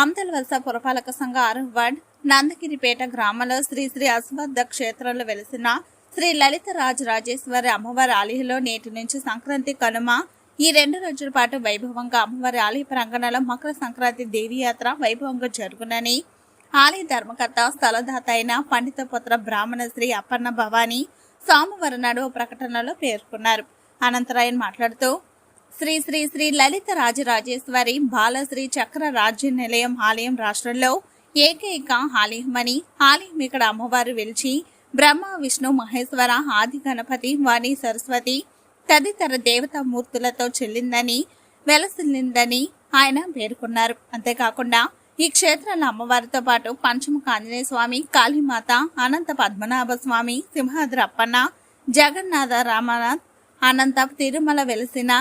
అమ్దల్వలస పురపాలక సంఘ ఆరవ వార్డ్ నందగిరిపేట గ్రామంలో శ్రీ శ్రీ అశ్వద్ధ క్షేత్రంలో వెలిసిన శ్రీ లలిత రాజ రాజేశ్వరి అమ్మవారి ఆలయంలో నేటి నుంచి సంక్రాంతి కనుమ ఈ రెండు రోజుల పాటు వైభవంగా అమ్మవారి ఆలయ ప్రాంగణంలో మకర సంక్రాంతి దేవీయాత్ర వైభవంగా జరుగునని ఆలయ ధర్మకర్త స్థలదాత అయిన పండితపుత్ర బ్రాహ్మణ శ్రీ అప్పన్న భవాని సోమవారం నాడు ప్రకటనలో పేర్కొన్నారు. అనంతరాయన్ మాట్లాడుతూ శ్రీ శ్రీ శ్రీ లలిత రాజరాజేశ్వరి బాలశ్రీ చక్ర రాజ్య నిలయం ఆలయం రాష్ట్రంలో ఏకైక ఆలయమని ఆలయం ఇక్కడ అమ్మవారు వెలిచి బ్రహ్మ విష్ణు మహేశ్వర ఆది గణపతి వాణి సరస్వతి తదితర దేవతా మూర్తులతో చెల్లిందని వెలసిల్లిందని ఆయన పేర్కొన్నారు. అంతేకాకుండా ఈ క్షేత్రంలో అమ్మవారితో పాటు పంచముఖ ఆంజనేయ స్వామి కాళీమాత అనంత పద్మనాభ స్వామి సింహాద్రి అప్పన్న జగన్నాథ రామనాథ్ అనంత తిరుమల వెలసిన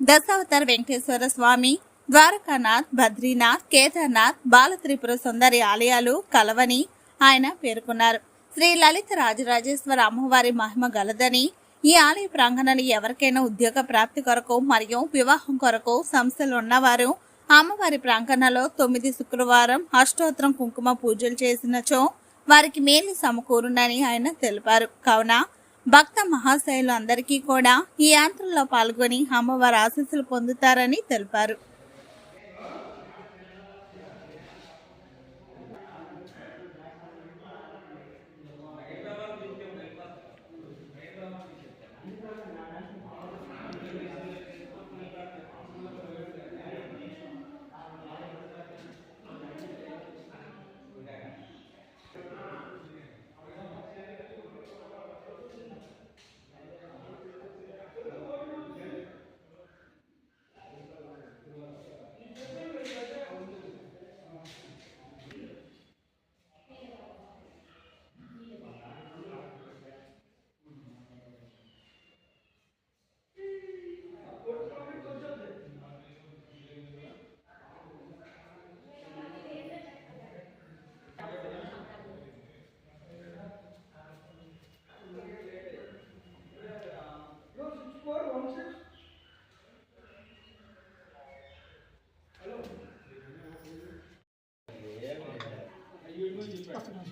దశావతార వెంకటేశ్వర స్వామి ద్వారకానాథ్ బద్రీనాథ్ కేదార్నాథ్ బాలత్రిపుర సుందరి ఆలయాలు కలవని ఆయన పేర్కొన్నారు. శ్రీ లలిత రాజరాజేశ్వర అమ్మవారి మహిమ గలదని ఈ ఆలయ ప్రాంగణాన్ని ఎవరికైనా ఉద్యోగ ప్రాప్తి కొరకు మరియు వివాహం కొరకు సంస్థలు ఉన్నవారు అమ్మవారి ప్రాంగణంలో తొమ్మిది శుక్రవారం అష్టోత్తరం కుంకుమ పూజలు చేసినచో వారికి మేలు సమకూరునని ఆయన తెలిపారు. కావున భక్త మహాశయులు అందరికీ కూడా ఈ యాత్రలో పాల్గొని అమ్మవారి ఆశీస్సులు పొందుతారని తెలిపారు.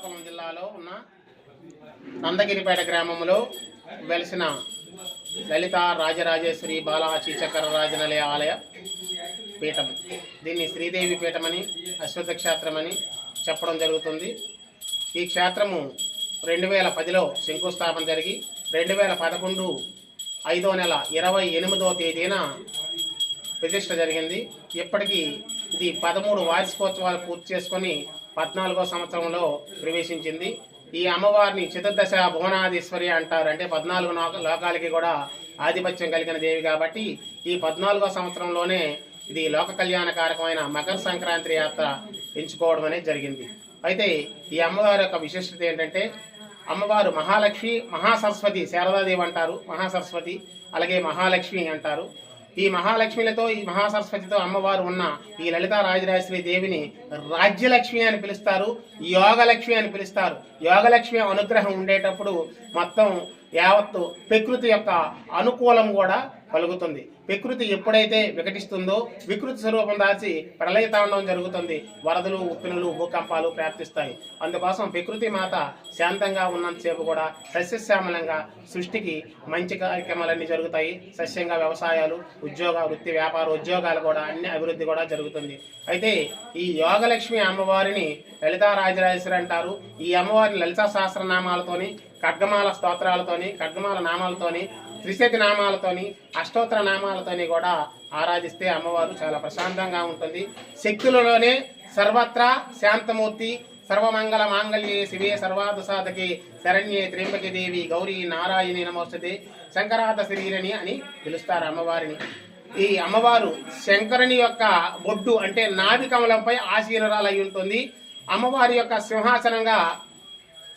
శ్రీకాకుళం జిల్లాలో ఉన్న నందగిరిపేట గ్రామంలో వెలిసిన లలిత రాజరాజేశ్వరి బాలాచి చక్ర రాజనలయ ఆలయ పీఠం. దీన్ని శ్రీదేవి పీఠమని అశ్వత్థ క్షేత్రమని చెప్పడం జరుగుతుంది. ఈ క్షేత్రము రెండు వేల పదిలో శంకుస్థాపన జరిగి రెండు వేల పదకొండు ఐదో నెల ఇరవై ఎనిమిదో తేదీన ప్రతిష్ట జరిగింది. ఇప్పటికీ ఇది పదమూడు వార్షికోత్సవాలు పూర్తి చేసుకొని పద్నాలుగో సంవత్సరంలో ప్రవేశించింది. ఈ అమ్మవారిని చతుర్దశ భువనాధీశ్వరి అంటారు. అంటే పద్నాలుగు లోకాలకి కూడా ఆధిపత్యం కలిగిన దేవి కాబట్టి ఈ పద్నాలుగో సంవత్సరంలోనే ఇది లోక కళ్యాణకారకమైన మకర సంక్రాంతి యాత్ర ఎంచుకోవడం అనేది జరిగింది. అయితే ఈ అమ్మవారి యొక్క విశిష్టత ఏంటంటే అమ్మవారు మహాలక్ష్మి మహాసరస్వతి శారదాదేవి అంటారు. మహాసరస్వతి అలాగే మహాలక్ష్మి అంటారు. ఈ మహాలక్ష్మిలతో ఈ మహాసరస్వతితో అమ్మవారు ఉన్న ఈ లలితా రాజరాజశ్రీ దేవిని రాజ్యలక్ష్మి అని పిలుస్తారు యోగలక్ష్మి అని పిలుస్తారు. యోగలక్ష్మి అనుగ్రహం ఉండేటప్పుడు మొత్తం యావత్తు ప్రకృతి యొక్క అనుకూలం కూడా కలుగుతుంది. ప్రకృతి ఎప్పుడైతే వికటిస్తుందో వికృతి స్వరూపం దాచి ప్రళయతాండం జరుగుతుంది. వరదలు ఉప్పినులు భూకంపాలు ప్రాప్తిస్తాయి అందుకోసం ప్రకృతి మాత శాంతంగా ఉన్నంతసేపు కూడా సస్యశ్యామలంగా సృష్టికి మంచి కార్యక్రమాలన్నీ జరుగుతాయి. సస్యంగా వ్యవసాయాలు ఉద్యోగ వృత్తి వ్యాపార ఉద్యోగాలు కూడా అన్ని అభివృద్ధి కూడా జరుగుతుంది. అయితే ఈ యోగలక్ష్మి అమ్మవారిని లలితా రాజరాజేశ్వరి అంటారు. ఈ అమ్మవారిని లలితా సహస్రనామాలతోని ఖడ్గమాల స్తోత్రాలతోని ఖడ్గమాల నామాలతోని త్రిశతి నామాలతోని అష్టోత్తర నామాలతోని కూడా ఆరాధిస్తే అమ్మవారు చాలా ప్రశాంతంగా ఉంటుంది. శక్తులలోనే సర్వత్రా శాంతమూర్తి సర్వమంగళ మాంగళ్యే శివే సర్వార్థ సాధకే శరణ్యే త్రింబకి దేవి గౌరీ నారాయణి నమోస్తతే శంకరాత శరీరని అని పిలుస్తారు అమ్మవారిని. ఈ అమ్మవారు శంకరుని యొక్క బొడ్డు అంటే నాభి కమలంపై ఆశీనురాలై ఉంటుంది. అమ్మవారి యొక్క సింహాసనంగా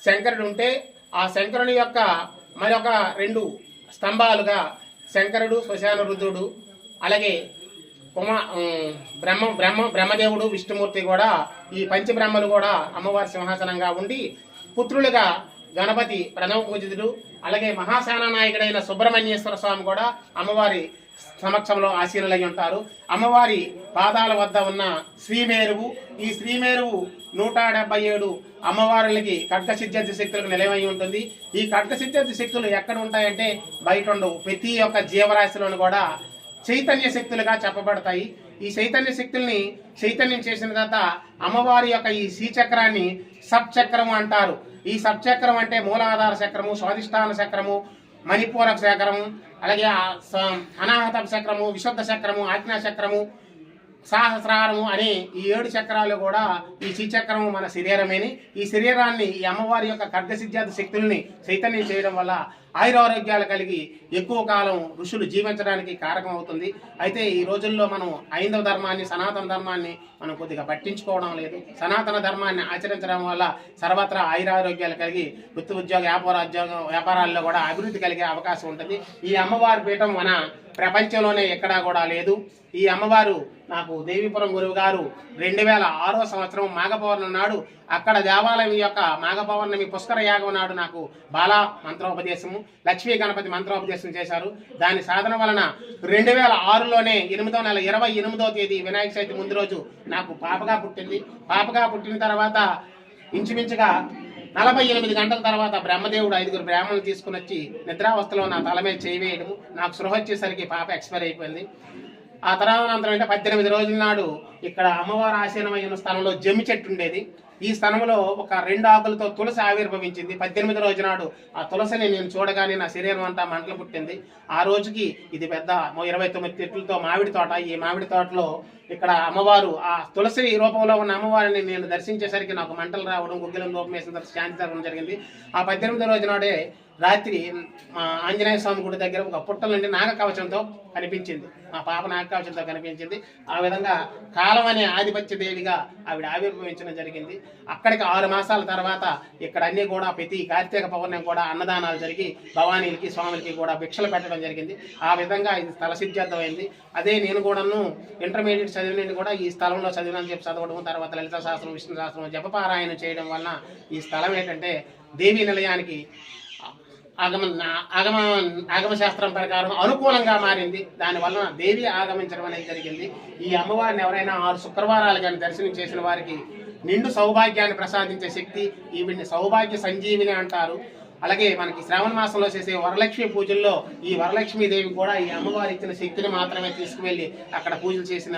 శంకరుడు ఉంటే ఆ శంకరుని యొక్క మరొక రెండు స్తంభాలుగా శంకరుడు శ్మశాన రుద్రుడు అలాగే ఉమా బ్రహ్మ బ్రహ్మ బ్రహ్మదేవుడు విష్ణుమూర్తి కూడా ఈ పంచబ్రహ్మలు కూడా అమ్మవారి సింహాసనంగా ఉండి పుత్రులుగా గణపతి ప్రథమ పూజితుడు అలాగే మహాశానా నాయకుడైన సుబ్రహ్మణ్యేశ్వర స్వామి కూడా అమ్మవారి సమక్షంలో ఆశీనులై ఉంటారు. అమ్మవారి పాదాల వద్ద ఉన్న శ్రీమేరువు ఈ శ్రీమేరువు నూట డెబ్బై ఏడు అమ్మవారులకి ఖడ్గ శక్తులకు నిలవై ఉంటుంది. ఈ ఖడ్గ శక్తులు ఎక్కడ ఉంటాయంటే బయట ఉండవు. ప్రతి ఒక్క జీవరాశిలోను కూడా చైతన్య శక్తులుగా చెప్పబడతాయి. ఈ చైతన్య శక్తుల్ని చైతన్యం చేసిన తర్వాత అమ్మవారి యొక్క ఈ శ్రీచక్రాన్ని సబ్చక్రం అంటారు. ఈ సబ్చక్రం అంటే మూలాధార చక్రము స్వాధిష్టాన చక్రము మణిపూరక చక్రము అలాగే స- అనాహత చక్రము విశుద్ధ చక్రము ఆజ్ఞా చక్రము సహస్రారము అనే ఈ ఏడు చక్రాలు కూడా ఈ శ్రీచక్రము మన శరీరమేని. ఈ శరీరాన్ని ఈ అమ్మవారి యొక్క ఖడ్గ శక్తుల్ని చైతన్యం చేయడం వల్ల ఆయురారోగ్యాలు కలిగి ఎక్కువ కాలం ఋషులు జీవించడానికి కారకం అవుతుంది అయితే ఈ రోజుల్లో మనం ఐందవ ధర్మాన్ని సనాతన ధర్మాన్ని మనం కొద్దిగా పట్టించుకోవడం లేదు. సనాతన ధర్మాన్ని ఆచరించడం వల్ల సర్వత్రా ఆయురారోగ్యాలు కలిగి వృత్తి ఉద్యోగ వ్యాపార వ్యాపారాల్లో కూడా అభివృద్ధి కలిగే అవకాశం ఉంటుంది. ఈ అమ్మవారి పీఠం మన ప్రపంచంలోనే ఎక్కడా కూడా లేదు. ఈ అమ్మవారు నాకు దేవీపురం గురువు గారు రెండు వేల ఆరో సంవత్సరం మాఘపౌర్ణం నాడు అక్కడ దేవాలయం యొక్క మాఘ పౌర్ణమి పుష్కర యాగం నాడు నాకు బాలా మంత్రోపదేశము లక్ష్మీ గణపతి మంత్రోపదేశం చేశారు. దాని సాధన వలన రెండు వేల ఆరులోనే ఎనిమిదో నెల ఇరవై ఎనిమిదో తేదీ వినాయక చవితి ముందు రోజు నాకు పాపగా పుట్టింది. పాపగా పుట్టిన తర్వాత ఇంచుమించుగా నలభై ఎనిమిది గంటల తర్వాత బ్రహ్మదేవుడు ఐదుగురు బ్రాహ్మణులు తీసుకుని వచ్చి నిద్రావస్థలో నా తల మీద చేయి నాకు సృహ వచ్చేసరికి పాప ఎక్స్పైర్ అయిపోయింది. ఆ తర్వాత అంటే పద్దెనిమిది రోజుల నాడు ఇక్కడ అమ్మవారు ఆశీనమైన స్థలంలో జమ్మి చెట్టు ఉండేది. ఈ స్థలంలో ఒక రెండు ఆకులతో తులసి ఆవిర్భవించింది. పద్దెనిమిది రోజు నాడు ఆ తులసిని నేను చూడగానే నా శరీరం అంతా మంటలు పుట్టింది. ఆ రోజుకి ఇది పెద్ద ఇరవై తొమ్మిది చెట్లతో మామిడి తోట. ఈ మామిడి తోటలో ఇక్కడ అమ్మవారు ఆ తులసి రూపంలో ఉన్న అమ్మవారిని నేను దర్శించేసరికి నాకు మంటలు రావడం గుగ్గిలం రూపం వేసిన తర్వాత శాంతి జరగడం జరిగింది. ఆ పద్దెనిమిది రోజు నాడే రాత్రి మా ఆంజనేయ స్వామి గుడి దగ్గర ఒక పుట్టల నుండి నాగ కవచంతో కనిపించింది. మా పాప నాగ కవచంతో కనిపించింది. ఆ విధంగా కాలం అనే ఆధిపత్య దేవిగా ఆవిడ ఆవిర్భవించడం జరిగింది. అక్కడికి ఆరు మాసాల తర్వాత ఇక్కడ అన్ని కూడా ప్రతి కార్తీక పౌర్ణమి కూడా అన్నదానాలు జరిగి భవానీలకి స్వాములకి కూడా భిక్షలు పెట్టడం జరిగింది. ఆ విధంగా ఇది స్థల సిద్ధార్థమైంది అదే నేను కూడాను ఇంటర్మీడియట్ చదివినవి కూడా ఈ స్థలంలో చదివినని చెప్పి చదవడం తర్వాత లలిత శాస్త్రం విష్ణు శాస్త్రం జపపారాయణ చేయడం వలన ఈ స్థలం ఏంటంటే దేవీ నిలయానికి ఆగమ ఆగమ ఆగమ శాస్త్రం ప్రకారం అనుకూలంగా మారింది. దానివల్ల దేవి ఆగమించడం అనేది జరిగింది. ఈ అమ్మవారిని ఎవరైనా ఆరు శుక్రవారాలు కానీ దర్శనం చేసిన వారికి నిండు సౌభాగ్యాన్ని ప్రసాదించే శక్తి ఈవిడ్ని సౌభాగ్య సంజీవిని అంటారు. అలాగే మనకి శ్రావణ మాసంలో చేసే వరలక్ష్మి పూజల్లో ఈ వరలక్ష్మి దేవి కూడా ఈ అమ్మవారి ఇచ్చిన శక్తిని మాత్రమే తీసుకువెళ్ళి అక్కడ పూజలు చేసిన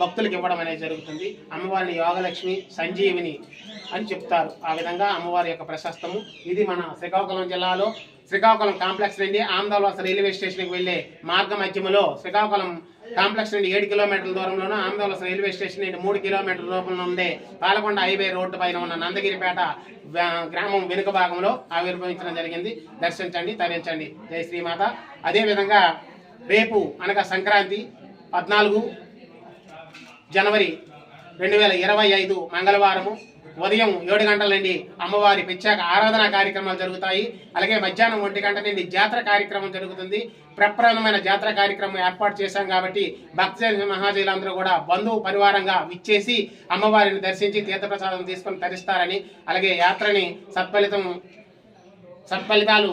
భక్తులకు ఇవ్వడం అనేది జరుగుతుంది. అమ్మవారిని యోగలక్ష్మి సంజీవిని అని చెప్తారు. ఆ విధంగా అమ్మవారి యొక్క ప్రశస్తము. ఇది మన శ్రీకాకుళం జిల్లాలో శ్రీకాకుళం కాంప్లెక్స్ నుండి ఆంధ్రవాస రైల్వే స్టేషన్కి వెళ్ళే మార్గ మధ్యములో శ్రీకాకుళం కాంప్లెక్స్ నుండి ఏడు కిలోమీటర్ల దూరంలోనూ ఆందోళన రైల్వే స్టేషన్ నుండి మూడు కిలోమీటర్ల దూరంలో ఉండే పాలకొండ హైవే రోడ్డు పైన ఉన్న నందగిరిపేట గ్రా- గ్రామం వెనుక భాగంలో ఆవిర్భవించడం జరిగింది. దర్శించండి తరించండి. జై శ్రీమాత. అదేవిధంగా రేపు అనగా సంక్రాంతి పద్నాలుగు జనవరి రెండు వేల ఇరవై ఐదు మంగళవారము ఉదయం ఏడు గంటల నుండి అమ్మవారి ప్రత్యేక ఆరాధన కార్యక్రమాలు జరుగుతాయి. అలాగే మధ్యాహ్నం ఒంటి గంట నుండి జాతర కార్యక్రమం జరుగుతుంది. ప్రప్రదమైన జాతర కార్యక్రమం ఏర్పాటు చేశాం కాబట్టి భక్త మహాజీలందరూ కూడా బంధువు పరివారంగా విచ్చేసి అమ్మవారిని దర్శించి తీర్థప్రసాదం తీసుకొని తరిస్తారని అలాగే యాత్రని సత్ఫలితం సత్ఫలితాలు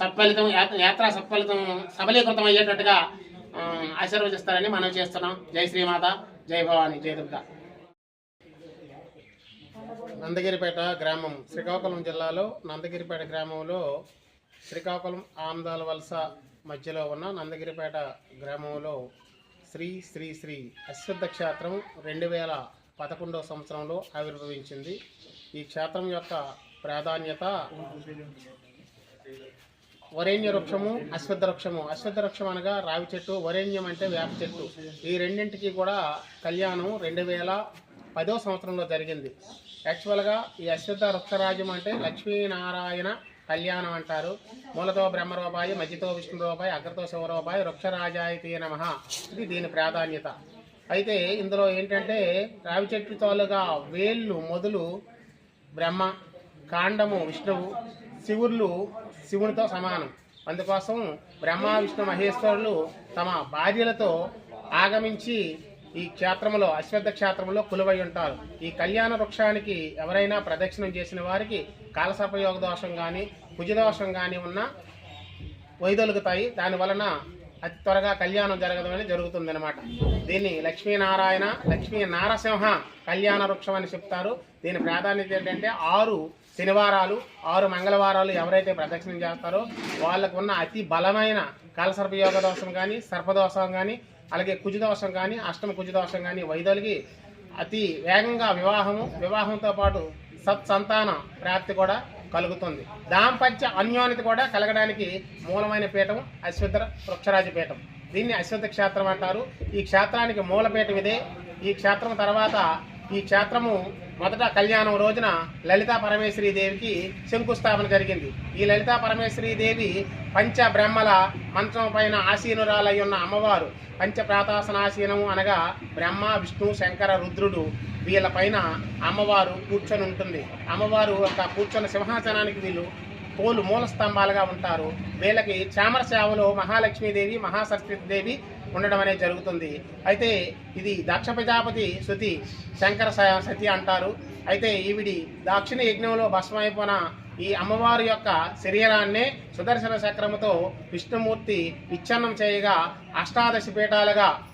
సత్ఫలితం యాత్ర యాత్ర సత్ఫలితం సబలీకృతం అయ్యేటట్టుగా ఆశీర్వదిస్తారని మనం చేస్తున్నాం. జై శ్రీమాత జై భవాని జై దుర్గా. నందగిరిపేట గ్రామం శ్రీకాకుళం జిల్లాలో నందగిరిపేట గ్రామంలో శ్రీకాకుళం ఆమదాల వలస మధ్యలో ఉన్న నందగిరిపేట గ్రామంలో శ్రీ శ్రీ శ్రీ అశ్వద్ధ క్షేత్రం రెండు వేల పదకొండవ సంవత్సరంలో ఆవిర్భవించింది. ఈ క్షేత్రం యొక్క ప్రాధాన్యత వరేణ్య వృక్షము అశ్వద్ధ వృక్షము. అశ్వద్ధ వృక్షం అనగా రావి చెట్టు వరేణ్యం అంటే వేప చెట్టు. ఈ రెండింటికి కూడా కళ్యాణం రెండు వేల పదో సంవత్సరంలో జరిగింది. యాక్చువల్గా ఈ అశ్వద్ధ వృక్షరాజ్యం అంటే లక్ష్మీనారాయణ కళ్యాణం అంటారు. మూలతో బ్రహ్మరూపాయి మధ్యతో విష్ణు రూపాయి అగ్రతో శివరూపాయి వృక్షరాజాయితీ నమ ఇది దీని ప్రాధాన్యత. అయితే ఇందులో ఏంటంటే రావి చెట్టు తాలుగా వేళ్ళు మొదలు బ్రహ్మ కాండము విష్ణువు శివుళ్ళు శివునితో సమానం. అందుకోసం బ్రహ్మ విష్ణు మహేశ్వరులు తమ భార్యలతో ఆగమించి ఈ క్షేత్రంలో అశ్వత్థ క్షేత్రంలో కొలువై ఉంటారు. ఈ కళ్యాణ వృక్షానికి ఎవరైనా ప్రదక్షిణం చేసిన వారికి కాలసర్పయోగ దోషం కానీ కుజదోషం కానీ ఉన్నా వైదొలుగుతాయి. దాని వలన అతి త్వరగా కళ్యాణం జరగడం అనేది జరుగుతుంది దీన్ని లక్ష్మీనారాయణ లక్ష్మీ నారసింహ కళ్యాణ వృక్షం అని చెప్తారు. దీని ప్రాధాన్యత ఏంటంటే ఆరు శనివారాలు ఆరు మంగళవారాలు ఎవరైతే ప్రదక్షిణం చేస్తారో వాళ్ళకు ఉన్న అతి బలమైన కాలసర్పయోగ దోషం కానీ సర్పదోషం కానీ అలాగే కుజదోషం కానీ అష్టమ కుజదోషం కానీ వైదొలిగి అతి వేగంగా వివాహము వివాహంతో పాటు సత్సంతాన ప్రాప్తి కూడా కలుగుతుంది. దాంపత్య అన్యోన్యత కూడా కలగడానికి మూలమైన పీఠం అశ్వత్థ వృక్షరాజ పీఠం. దీన్ని అశ్వత్థ క్షేత్రం అంటారు. ఈ క్షేత్రానికి మూలపీఠం ఇదే. ఈ క్షేత్రం తర్వాత ఈ క్షేత్రము మొదట కళ్యాణం రోజున లలితా పరమేశ్వరీదేవికి శంకుస్థాపన జరిగింది. ఈ లలితా పరమేశ్వరీదేవి పంచ బ్రహ్మల మంచం పైన ఆసీనురాలై ఉన్న అమ్మవారు పంచప్రాతాసనాసీనము అనగా బ్రహ్మ విష్ణు శంకర రుద్రుడు వీళ్ళ పైన అమ్మవారు కూర్చొని ఉంటుంది. అమ్మవారు యొక్క కూర్చొని సింహాసనానికి వీళ్ళు పోలు మూల స్తంభాలుగా ఉంటారు. వీళ్ళకి చామర సేవలో మహాలక్ష్మీదేవి మహాసరస్వతి దేవి ఉండడం అనేది జరుగుతుంది. అయితే ఇది దక్ష ప్రజాపతి శృతి శంకర స- సతి అంటారు. అయితే ఈవిడి దాక్షిణ యజ్ఞంలో భస్మైపోయిన ఈ అమ్మవారి యొక్క శరీరాన్నే సుదర్శన చక్రముతో విష్ణుమూర్తి విచ్ఛన్నం చేయగా అష్టాదశ పీఠాలుగా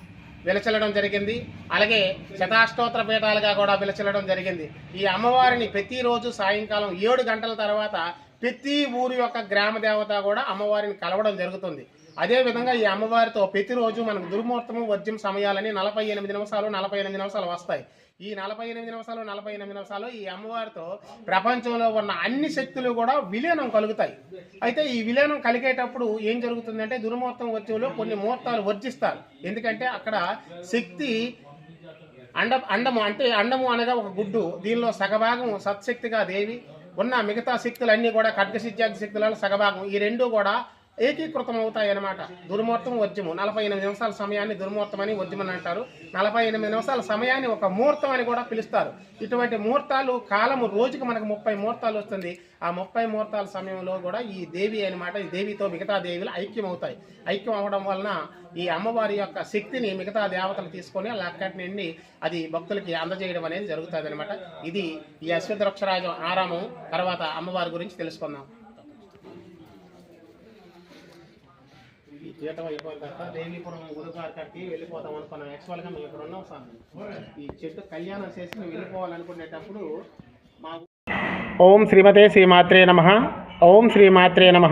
విలచలడం జరిగింది. అలాగే శతాష్టోత్తర పీఠాలుగా కూడా విలచలడం జరిగింది. ఈ అమ్మవారిని ప్రతిరోజు సాయంకాలం ఏడు గంటల తర్వాత ప్రతి ఊరు యొక్క గ్రామ దేవత కూడా అమ్మవారిని కలవడం జరుగుతుంది. అదే విధంగా ఈ అమ్మవారితో ప్రతిరోజు మనకు దుర్ముహూర్తము వర్జ్యం సమయాలని నలభై ఎనిమిది నిమిషాలు నలభై ఎనిమిది నిమిషాలు వస్తాయి. ఈ నలభై ఎనిమిది నిమిషాలు నలభై ఎనిమిది నిమిషాలు ఈ అమ్మవారితో ప్రపంచంలో ఉన్న అన్ని శక్తులు కూడా విలీనం కలుగుతాయి. అయితే ఈ విలీనం కలిగేటప్పుడు ఏం జరుగుతుందంటే దుర్ముహూర్తం వర్జ్యంలో కొన్ని ముహూర్తాలు వర్జిస్తారు. ఎందుకంటే అక్కడ శక్తి అండ అండము అంటే అండము అనగా ఒక గుడ్డు. దీనిలో సగభాగం సత్శక్తిగా దేవి ఉన్న మిగతా శక్తులన్నీ కూడా ఖడ్గసిద్ధాది శక్తులలో సగభాగం. ఈ రెండు కూడా ఏకీకృతం అవుతాయి అన్నమాట దుర్మూర్తం వర్జము నలభై ఎనిమిది నిమిషాల సమయాన్ని దుర్మూర్తమని అని అంటారు. నలభై ఎనిమిది నిమిషాల సమయాన్ని ఒక ముహూర్తం అని కూడా పిలుస్తారు. ఇటువంటి ముహూర్తాలు కాలము రోజుకి మనకు ముప్పై ముహూర్తాలు వస్తుంది. ఆ ముప్పై ముహూర్తాల సమయంలో కూడా ఈ దేవి అనమాట ఈ దేవితో మిగతా దేవులు ఐక్యం అవుతాయి ఐక్యం అవ్వడం వలన ఈ అమ్మవారి యొక్క శక్తిని మిగతా దేవతలు తీసుకొని అలా అక్కడి నుండి అది భక్తులకి అందజేయడం అనేది జరుగుతుంది అనమాట ఇది ఈ అశ్వథ వృక్షరాజం ఆరామం. తర్వాత అమ్మవారి గురించి తెలుసుకుందాం. ఈ జీతం అయిపోయిన తర్వాత దేవీపురం గురుగారు కట్టి వెళ్ళిపోతాం అనుకున్నాం. యాక్చువల్గా మేము ఇక్కడ ఉన్నాం సార్. ఈ చెట్టు కళ్యాణం చేసి మేము వెళ్ళిపోవాలనుకునేటప్పుడు మా ఓం శ్రీమతే శ్రీమాత్రే నమ. ఓం శ్రీమాత్రే నమ.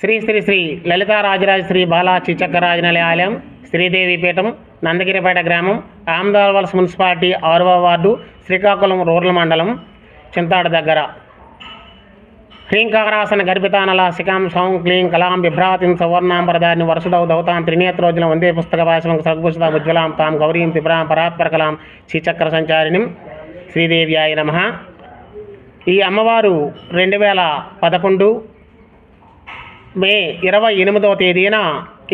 శ్రీ శ్రీ శ్రీ లలితారాజరాజ శ్రీ బాలా చిచక్కరాజనలయాలయం శ్రీదేవి శ్రీదేవిపేటం నందగిరిపేట గ్రామం ఆమదావలస మున్సిపాలిటీ ఆరవ వార్డు శ్రీకాకుళం రూరల్ మండలం చింతాడు దగ్గర. హ్రీంకారాసన గర్భితానల శికాం సౌం క్లీం కలాం బిభ్రాతిం సవర్ణాంబరదారిని వరుసదౌ దౌతాం త్రినేత్రోజులం వందే పుస్తక భాషం సద్భుషతాం ఉజ్వలాం తాం గౌరీం త్రిపురాం పరాత్పరకలాం శ్రీచక్ర సంచారిణిం శ్రీదేవ్యాయ నమ. ఈ అమ్మవారు రెండు వేల పదకొండు మే ఇరవై ఎనిమిదవ తేదీన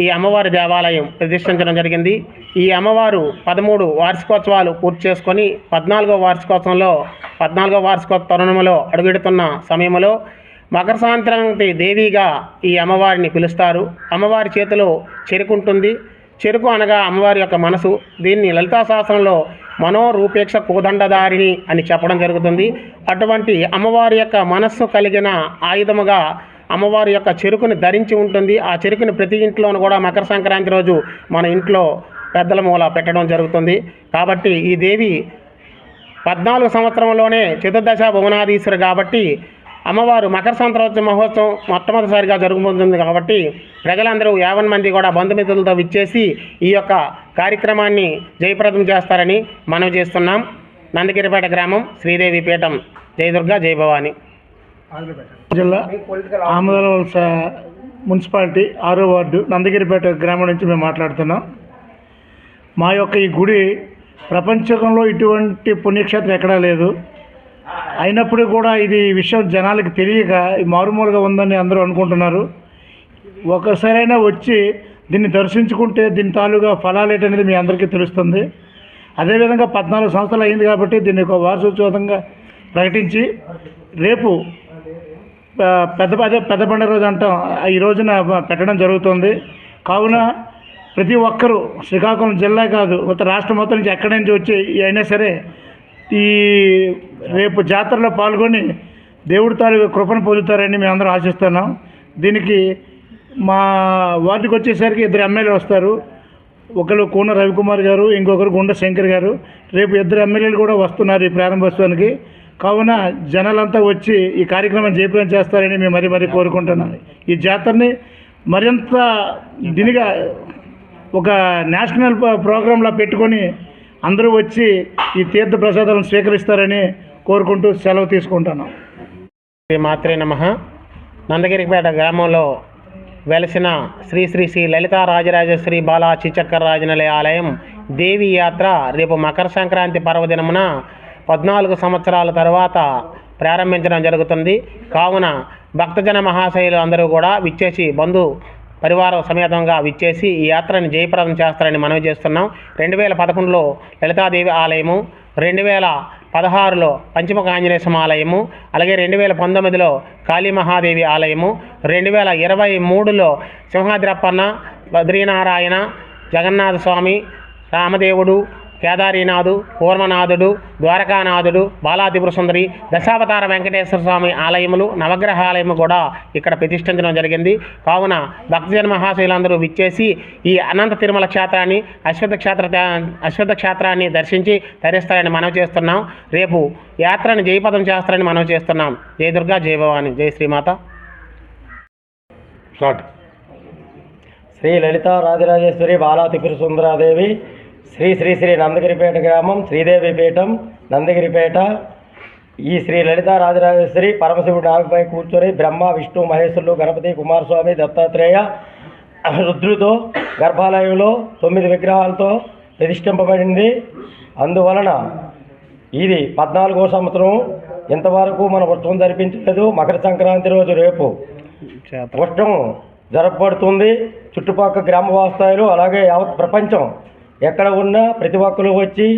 ఈ అమ్మవారి దేవాలయం ప్రతిష్ఠించడం జరిగింది. ఈ అమ్మవారు పదమూడు వార్షికోత్సవాలు పూర్తి చేసుకొని పద్నాలుగో వార్షికోత్సవంలో పద్నాలుగో వార్షికోత్సవ తరుణంలో అడుగెడుతున్న సమయంలో మకర సంక్రాంతి దేవిగా ఈ అమ్మవారిని పిలుస్తారు. అమ్మవారి చేతిలో చెరుకు ఉంటుంది. చెరుకు అనగా అమ్మవారి యొక్క మనసు. దీన్ని లలితా శాస్త్రంలో మనోరూపేక్ష కోదండదారిని అని చెప్పడం జరుగుతుంది. అటువంటి అమ్మవారి యొక్క మనస్సు కలిగిన ఆయుధముగా అమ్మవారి యొక్క చెరుకుని ధరించి ఉంటుంది. ఆ చెరుకుని ప్రతి ఇంట్లోనూ కూడా మకర సంక్రాంతి రోజు మన ఇంట్లో పెద్దల మూల పెట్టడం జరుగుతుంది. కాబట్టి ఈ దేవి పద్నాలుగు సంవత్సరంలోనే చతుర్దశ భువనాధీశ్వరు కాబట్టి అమ్మవారు మకర సంక్రాంతి మహోత్సవం మొట్టమొదటిసారిగా జరుగుతుంది కాబట్టి ప్రజలందరూ యావన్ మంది కూడా బంధుమిత్రులతో విచ్చేసి ఈ యొక్క కార్యక్రమాన్ని జయప్రదం చేస్తారని మనం చేస్తున్నాం. నందగిరిపేట గ్రామం శ్రీదేవి పీఠం. జయదుర్గ జయ భవాని. జిల్లా ఆముదల వలస మున్సిపాలిటీ ఆరో వార్డు నందగిరిపేట గ్రామం నుంచి మేము మాట్లాడుతున్నాం. మా యొక్క ఈ గుడి ప్రపంచంలో ఇటువంటి పుణ్యక్షేత్రం ఎక్కడా లేదు. అయినప్పుడు కూడా ఇది విషయం జనాలకు తెలియక మారుమూలుగా ఉందని అందరూ అనుకుంటున్నారు. ఒకసారైనా వచ్చి దీన్ని దర్శించుకుంటే దీని తాలూగా ఫలాలు ఏంటనేది మీ అందరికీ తెలుస్తుంది. అదేవిధంగా పద్నాలుగు సంవత్సరాలు అయింది కాబట్టి దీన్ని ఒక వారసోత్సవంగా ప్రకటించి రేపు పెద్ద అదే పెద్ద పండుగ రోజు అంటాం. ఈ రోజున పెట్టడం జరుగుతుంది. కావున ప్రతి ఒక్కరూ శ్రీకాకుళం జిల్లా కాదు మొత్తం రాష్ట్రం మొత్తం నుంచి ఎక్కడి నుంచి వచ్చి అయినా సరే ఈ రేపు జాతరలో పాల్గొని దేవుడి తాలూకు కృపను పొందుతారని మేము అందరం ఆశిస్తున్నాం. దీనికి మా వార్డుకి వచ్చేసరికి ఇద్దరు ఎమ్మెల్యే వస్తారు. ఒకరు కూన రవికుమార్ గారు ఇంకొకరు గుండె శంకర్ గారు. రేపు ఇద్దరు ఎమ్మెల్యేలు కూడా వస్తున్నారు ఈ ప్రారంభోత్సవానికి. కావున జనాలంతా వచ్చి ఈ కార్యక్రమం జయప్రదం చేస్తారని మేము మరీ మరీ కోరుకుంటున్నాను ఈ జాతరని మరింత దీనిగా ఒక నేషనల్ ప్రోగ్రాంలో పెట్టుకొని అందరూ వచ్చి ఈ తీర్థ ప్రసాదాలను స్వీకరిస్తారని కోరుకుంటూ సెలవు తీసుకుంటున్నాం. శ్రీ మాత్రే నమ. నందగిరిపేట గ్రామంలో వెలసిన శ్రీ శ్రీ శ్రీ లలితా రాజరాజశ్రీ బాలా చిచక్కర రాజనలయ ఆలయం దేవి యాత్ర రేపు మకర సంక్రాంతి పర్వదినమున పద్నాలుగు సంవత్సరాల తర్వాత ప్రారంభించడం జరుగుతుంది. కావున భక్తజన మహాశైలు అందరూ కూడా విచ్చేసి బంధు పరివారం సమేతంగా విచ్చేసి ఈ యాత్రని జయప్రదం చేస్తారని మనవి చేస్తున్నాం. రెండు వేల పదకొండులో లలితాదేవి ఆలయము రెండు వేల పదహారులో పంచముఖ ఆంజనేయ ఆలయము అలాగే రెండు వేల పంతొమ్మిదిలో కాళీమహాదేవి ఆలయము రెండు వేల ఇరవై మూడులో సింహాద్రప్పన్న బద్రీనారాయణ జగన్నాథ స్వామి రామదేవుడు కేదారీనాథు పూర్ణనాథుడు ద్వారకానాథుడు బాలాదిపురసుందరి దశావతార వెంకటేశ్వర స్వామి ఆలయములు నవగ్రహ ఆలయము కూడా ఇక్కడ ప్రతిష్ఠించడం జరిగింది. కావున భక్తజన మహాశైలందరూ విచ్చేసి ఈ అనంత తిరుమల క్షేత్రాన్ని అశ్వత్థ క్షేత్ర అశ్వత్థ క్షేత్రాన్ని దర్శించి తరిస్తారని మనం చేస్తున్నాం. రేపు యాత్రను జయపదం చేస్తారని మనం చేస్తున్నాం. జయ దుర్గా జయ భవాని జయ శ్రీమాత. స్టార్ట్. శ్రీ లలిత రాజరాజేశ్వరి బాలా త్రిపుర సుందరాదేవి శ్రీ శ్రీ శ్రీ నందగిరిపేట గ్రామం శ్రీదేవి పీఠం నందగిరిపేట. ఈ శ్రీ లలిత రాజరాజేశ్వరి పరమశివుడు నాగపై కూర్చొని బ్రహ్మ విష్ణు మహేశ్వరులు గణపతి కుమారస్వామి దత్తాత్రేయ రుద్రుతో గర్భాలయంలో తొమ్మిది విగ్రహాలతో ప్రతిష్ఠింపబడింది. అందువలన ఇది పద్నాలుగో సంవత్సరం. ఇంతవరకు మన ఉత్సవం జరిపించలేదు. మకర సంక్రాంతి రోజు రేపు ఉష్ణం జరపబడుతుంది. చుట్టుపక్కల గ్రామ వాస్తాయిలు అలాగే యావత్ ప్రపంచం ఎక్కడ ఉన్నా ప్రతి ఒక్కరు వచ్చి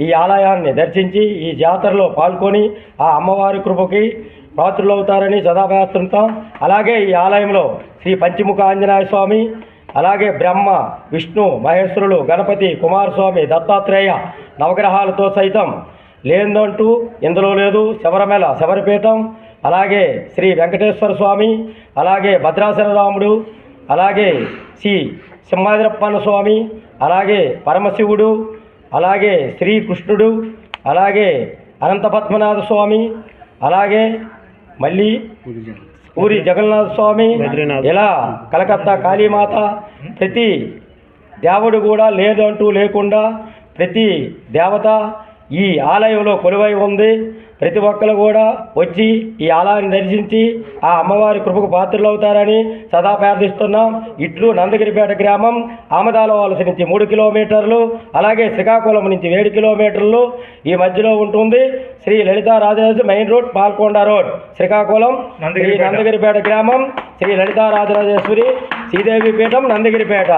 ఈ ఆలయాన్ని దర్శించి ఈ జాతరలో పాల్గొని ఆ అమ్మవారి కృపకి పాత్రులవుతారని సదాభాస్తుంటాం అలాగే ఈ ఆలయంలో శ్రీ పంచముఖ ఆంజనేయ స్వామి అలాగే బ్రహ్మ విష్ణు మహేశ్వరులు గణపతి కుమారస్వామి దత్తాత్రేయ నవగ్రహాలతో సైతం లేదంటూ ఇందులో లేదు శబరిమల శబరిపీఠం అలాగే శ్రీ వెంకటేశ్వర స్వామి అలాగే భద్రాసన రాముడు అలాగే శ్రీ సింహాద్రప్పన్న స్వామి అలాగే పరమశివుడు అలాగే శ్రీకృష్ణుడు అలాగే అనంత పద్మనాథ స్వామి అలాగే మళ్ళీ పూరి జగన్నాథ స్వామి. ఇలా కలకత్తా కాళీమాత ప్రతి దేవుడు కూడా లేదంటూ లేకుండా ప్రతి దేవత ఈ ఆలయంలో కొలువై ఉంది ప్రతి ఒక్కరు కూడా వచ్చి ఈ ఆలయాన్ని దర్శించి ఆ అమ్మవారి కృపకు పాత్రలు అవుతారని సదా ప్రార్థిస్తున్నాం. ఇట్లు నందగిరిపేట గ్రామం ఆమదాల వలస నుంచి మూడు కిలోమీటర్లు అలాగే శ్రీకాకుళం నుంచి ఏడు కిలోమీటర్లు ఈ మధ్యలో ఉంటుంది. Sri Lalitha Rajaraja main road Palakonda road Srikakulam Sri Nandagiripeta. గ్రామం శ్రీ లలితా రాజరాజేశ్వరి శ్రీదేవి పీఠం నందగిరిపేట.